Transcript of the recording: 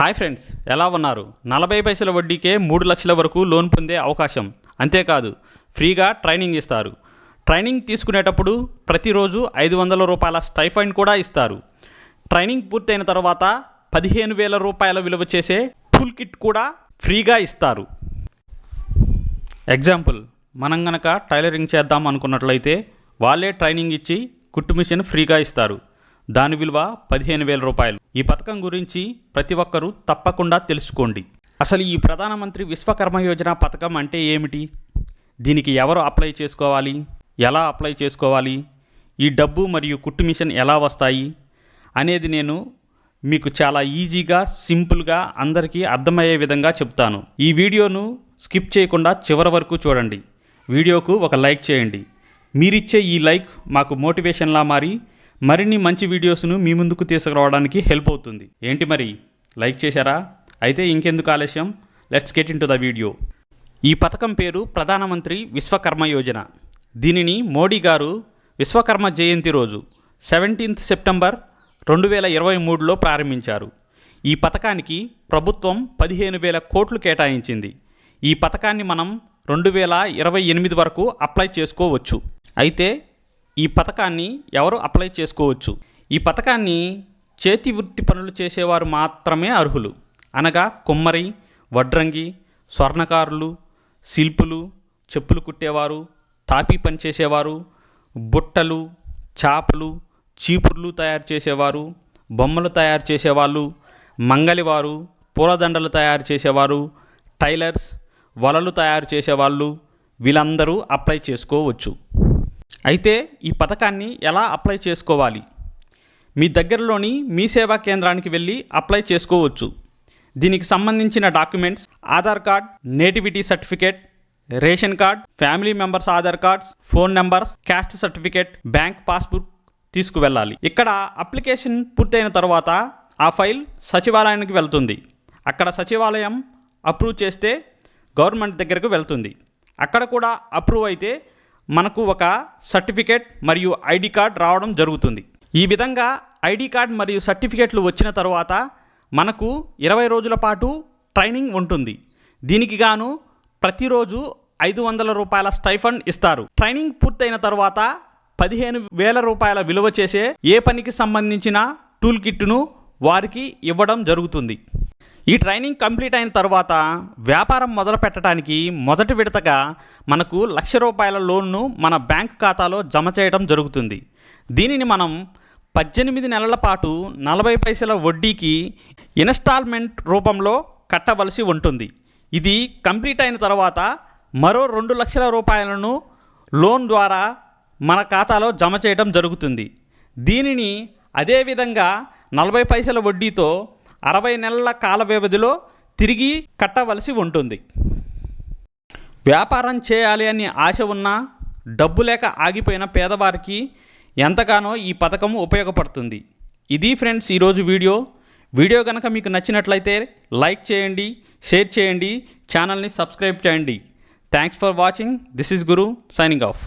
Hi friends ఎలా ఉన్నారు? నలభై పైసల వడ్డీకే మూడు లక్షల వరకు లోన్ పొందే అవకాశం. అంతేకాదు ఫ్రీగా ట్రైనింగ్ ఇస్తారు. ట్రైనింగ్ తీసుకునేటప్పుడు ప్రతిరోజు ఐదు వందల రూపాయల స్టైఫండ్ కూడా ఇస్తారు. ట్రైనింగ్ పూర్తయిన తర్వాత పదిహేను వేల రూపాయల విలువ చేసే ఫుల్ కిట్ కూడా ఫ్రీగా ఇస్తారు. ఎగ్జాంపుల్ మనం గనక టైలరింగ్ చేద్దాం అనుకున్నట్లయితే వాళ్ళే ట్రైనింగ్ ఇచ్చి కుట్టు మిషన్ ఫ్రీగా ఇస్తారు. దాని విలువ పదిహేను వేల రూపాయలు. ఈ పథకం గురించి ప్రతి ఒక్కరూ తప్పకుండా తెలుసుకోండి. అసలు ఈ ప్రధానమంత్రి విశ్వకర్మ యోజన పథకం అంటే ఏమిటి? దీనికి ఎవరు అప్లై చేసుకోవాలి? ఎలా అప్లై చేసుకోవాలి? ఈ డబ్బు మరియు కుట్టు మిషన్ ఎలా వస్తాయి? అనేది నేను మీకు చాలా ఈజీగా సింపుల్గా అందరికీ అర్థమయ్యే విధంగా చెప్తాను. ఈ వీడియోను స్కిప్ చేయకుండా చివరి వరకు చూడండి. వీడియోకు ఒక లైక్ చేయండి. మీరిచ్చే ఈ లైక్ మాకు మోటివేషన్లా మారి మరిన్ని మంచి వీడియోస్ను మీ ముందుకు తీసుకురావడానికి హెల్ప్ అవుతుంది. ఏంటి మరి? లైక్ చేశారా? అయితే ఇంకెందుకు ఆలస్యం? Let's get into the video. ఈ పథకం పేరు ప్రధానమంత్రి విశ్వకర్మ యోజన. దీనిని మోడీ గారు విశ్వకర్మ జయంతి రోజు సెవెంటీన్త్ సెప్టెంబర్ రెండు వేల ఇరవై మూడులో ప్రారంభించారు. ఈ పథకానికి ప్రభుత్వం పదిహేను వేల కోట్లు కేటాయించింది. ఈ పథకాన్ని మనం రెండు వేల ఇరవై ఎనిమిది వరకు అప్లై చేసుకోవచ్చు. అయితే ఈ పథకాన్ని ఎవరు అప్లై చేసుకోవచ్చు? ఈ పథకాన్ని చేతి వృత్తి పనులు చేసేవారు మాత్రమే అర్హులు. అనగా కుమ్మరి వడ్రంగి స్వర్ణకారులు శిల్పులు చెప్పులు కుట్టేవారు తాపీ పని చేసేవారు బుట్టలు చాపలు చీపుర్లు తయారు చేసేవారు బొమ్మలు తయారు చేసేవాళ్ళు మంగలివారు పూలదండలు తయారు చేసేవారు టైలర్స్ వలలు తయారు చేసేవాళ్ళు వీళ్ళందరూ అప్లై చేసుకోవచ్చు. అయితే ఈ పథకాన్ని ఎలా అప్లై చేసుకోవాలి? మీ దగ్గరలోని మీ సేవా కేంద్రానికి వెళ్ళి అప్లై చేసుకోవచ్చు. దీనికి సంబంధించిన documents Aadhaar card nativity certificate ration card family members Aadhaar cards phone number caste certificate bank passbook తీసుకువెళ్ళాలి. ఇక్కడ అప్లికేషన్ పూర్తయిన తర్వాత ఆ ఫైల్ సచివాలయానికి వెళ్తుంది. అక్కడ సచివాలయం అప్రూవ్ చేస్తే గవర్నమెంట్ దగ్గరకు వెళ్తుంది. అక్కడ కూడా అప్రూవ్ అయితే మనకు ఒక సర్టిఫికేట్ మరియు ఐడి కార్డ్ రావడం జరుగుతుంది. ఈ విధంగా ఐడి కార్డ్ మరియు సర్టిఫికేట్లు వచ్చిన తర్వాత మనకు ఇరవై రోజుల పాటు ట్రైనింగ్ ఉంటుంది. దీనికి గాను ప్రతిరోజు ఐదు వందల రూపాయల స్టైఫండ్ ఇస్తారు. ట్రైనింగ్ పూర్తయిన తర్వాత పదిహేను వేల రూపాయల విలువ చేసే ఏ పనికి సంబంధించిన టూల్ కిట్ను వారికి ఇవ్వడం జరుగుతుంది. ఈ ట్రైనింగ్ కంప్లీట్ అయిన తర్వాత వ్యాపారం మొదలు పెట్టడానికి మొదటి విడతగా మనకు లక్ష రూపాయల లోన్ను మన బ్యాంక్ ఖాతాలో జమ చేయడం జరుగుతుంది. దీనిని మనం పద్దెనిమిది నెలల పాటు నలభై పైసల వడ్డీకి ఇన్స్టాల్మెంట్ రూపంలో కట్టవలసి ఉంటుంది. ఇది కంప్లీట్ అయిన తర్వాత మరో రెండు లక్షల రూపాయలను లోన్ ద్వారా మన ఖాతాలో జమ చేయడం జరుగుతుంది. దీనిని అదేవిధంగా నలభై పైసల వడ్డీతో అరవై నెలల కాల వ్యవధిలో తిరిగి కట్టవలసి ఉంటుంది. వ్యాపారం చేయాలి అని ఆశ ఉన్నా డబ్బు లేక ఆగిపోయిన పేదవారికి ఎంతగానో ఈ పథకం ఉపయోగపడుతుంది. ఇది ఫ్రెండ్స్ ఈరోజు వీడియో. వీడియో కనుక మీకు నచ్చినట్లయితే లైక్ చేయండి షేర్ చేయండి ఛానల్ని సబ్స్క్రైబ్ చేయండి. Thanks for watching this is Guru signing off